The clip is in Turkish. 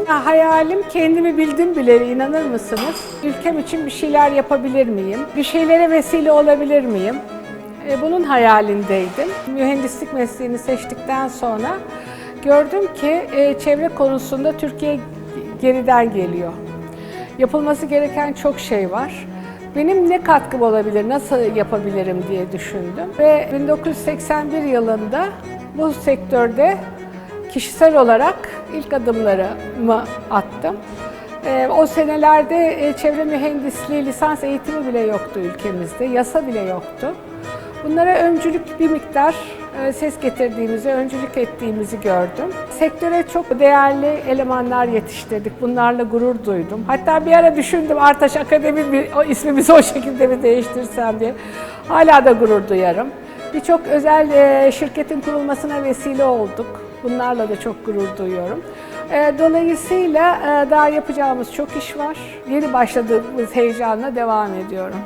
hayalim kendimi bildim bile inanır mısınız? Ülkem için bir şeyler yapabilir miyim? Bir şeylere vesile olabilir miyim? E, Bunun hayalindeydim. Mühendislik mesleğini seçtikten sonra gördüm ki e, çevre konusunda Türkiye geriden geliyor. Yapılması gereken çok şey var. Benim ne katkım olabilir, nasıl yapabilirim diye düşündüm. Ve 1981 yılında bu sektörde kişisel olarak ilk adımlarımı attım. Ee, o senelerde e, çevre mühendisliği lisans eğitimi bile yoktu ülkemizde, yasa bile yoktu. Bunlara öncülük bir miktar e, ses getirdiğimizi, öncülük ettiğimizi gördüm. Sektöre çok değerli elemanlar yetiştirdik. Bunlarla gurur duydum. Hatta bir ara düşündüm Artaş Akademi bir, o ismimizi o şekilde mi değiştirsem diye. Hala da gurur duyarım. Birçok özel e, şirketin kurulmasına vesile olduk. Bunlarla da çok gurur duyuyorum. E, Dolayısıyla e, daha yapacağımız çok iş var. Yeni başladığımız heyecanla devam ediyorum.